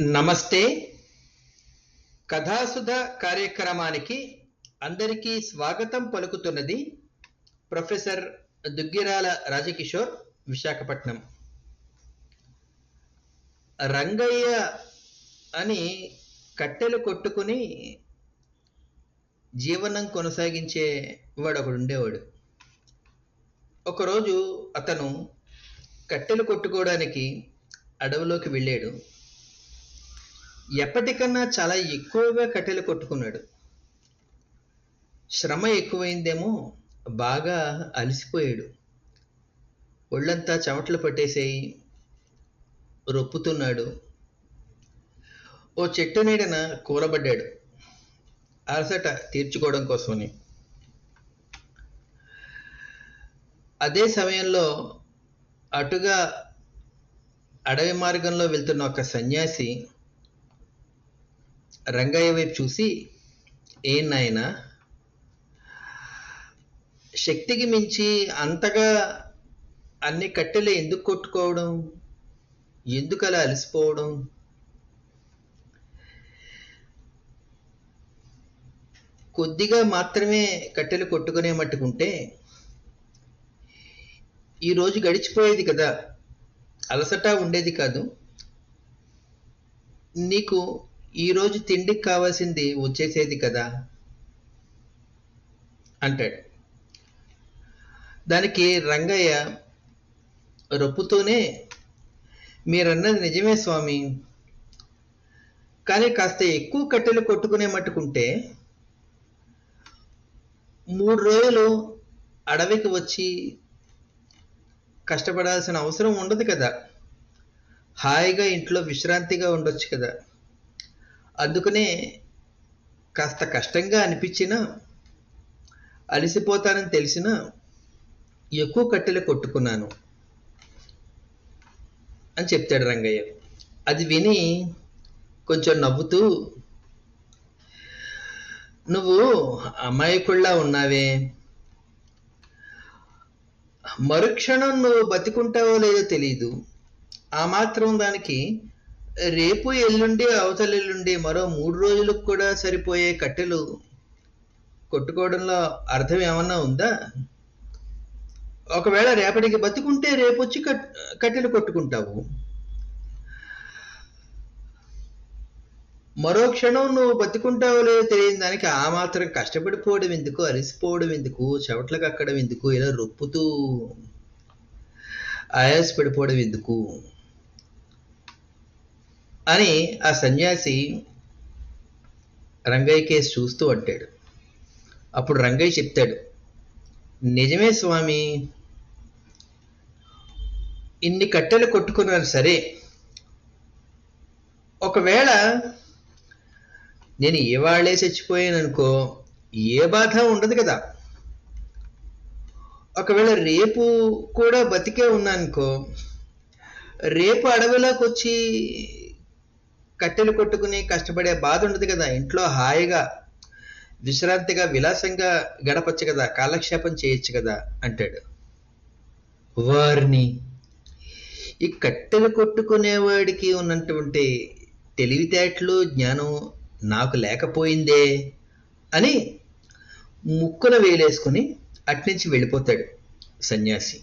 నమస్తే. కథాసుధ కార్యక్రమానికి అందరికీ స్వాగతం పలుకుతున్నది ప్రొఫెసర్ దుగ్గిరాల రాజకిషోర్ విశాఖపట్నం. రంగయ్య అని కట్టెలు కొట్టుకుని జీవనం కొనసాగించే వాడు ఒకడు ఉండేవాడు. ఒకరోజు అతను కట్టెలు కొట్టుకోవడానికి అడవిలోకి వెళ్ళాడు. ఎప్పటికన్నా చాలా ఎక్కువగా కట్టెలు కొట్టుకున్నాడు. శ్రమ ఎక్కువైందేమో బాగా అలసిపోయాడు. ఒళ్ళంతా చెమటలు పట్టేసేయి రొప్పుతున్నాడు. ఓ చెట్టు నీడన కూలబడ్డాడు. అలసట తీర్చుకోవడం కోసమని. అదే సమయంలో అటుగా అడవి మార్గంలో వెళ్తున్న ఒక సన్యాసి రంగయ్య వైపు చూసి ఏం నాయనా శక్తికి మించి అంతగా అన్ని కట్టెలు ఎందుకు కొట్టుకోవడం? ఎందుకు అలా అలసిపోవడం? కొద్దిగా మాత్రమే కట్టెలు కొట్టుకునే మట్టుకుంటే ఈరోజు గడిచిపోయేది కదా అలసట ఉండేది కాదు. నీకు ఈరోజు తిండికి కావాల్సింది వచ్చేసేది కదా? అంటాడు. దానికి రంగయ్య రొప్పుతూనే మీరన్నది నిజమే స్వామి. కానీ కాస్త ఎక్కువ కట్టెలు కొట్టుకునే మట్టుకుంటే మూడు రోజులు అడవికి వచ్చి కష్టపడాల్సిన అవసరం ఉండదు కదా? హాయిగా ఇంట్లో విశ్రాంతిగా ఉండొచ్చు కదా? అందుకనే కాస్త కష్టంగా అనిపించినా అలసిపోతానని తెలిసినా ఎక్కువ కట్టెలు కొట్టుకున్నాను అని చెప్తాడు రంగయ్య. అది విని కొంచెం నవ్వుతూ నువ్వు అమాయకుల్లా ఉన్నావే. మరుక్షణం నువ్వు బతికుంటావో లేదో తెలియదు ఆ మాత్రం దానికి రేపు ఎల్లుండి అవతల ఎల్లుండి మరో మూడు రోజులకు కూడా సరిపోయే కట్టెలు కొట్టుకోవడంలో అర్థం ఏమన్నా ఉందా? ఒకవేళ రేపటికి బతుకుంటే రేపొచ్చి కట్ కట్టెలు కొట్టుకుంటావు. మరో క్షణం నువ్వు బతికుంటావో లేదో తెలియని దానికి ఆ మాత్రం కష్టపడిపోవడం ఎందుకు అలసిపోవడం ఎందుకు చెవట్లకు కక్కడం ఎందుకు ఇలా రొప్పుతూ ఆయాసపడిపోవడం ఎందుకు? అని ఆ సన్యాసి రంగయ్య కేసు చూస్తూ అంటాడు. అప్పుడు రంగయ్య చెప్తాడు నిజమే స్వామి ఇన్ని కట్టెలు కొట్టుకున్నారు సరే. ఒకవేళ నేను ఏ వాళ్ళే చచ్చిపోయాను అనుకో ఏ బాధ ఉండదు కదా. ఒకవేళ రేపు కూడా బతికే ఉన్నానుకో రేపు అడవిలోకి వచ్చి కట్టెలు కొట్టుకుని కష్టపడే బాధ ఉండదు కదా. ఇంట్లో హాయిగా విశ్రాంతిగా విలాసంగా గడపచ్చు కదా. కాలక్షేపం చేయొచ్చు కదా అంటాడు. వారిని ఈ కట్టెలు కొట్టుకునేవాడికి ఉన్నటువంటి తెలివితేటలు జ్ఞానం నాకు లేకపోయిందే అని ముక్కున వేలేసుకుని అట్నుంచి వెళ్ళిపోతాడు సన్యాసి.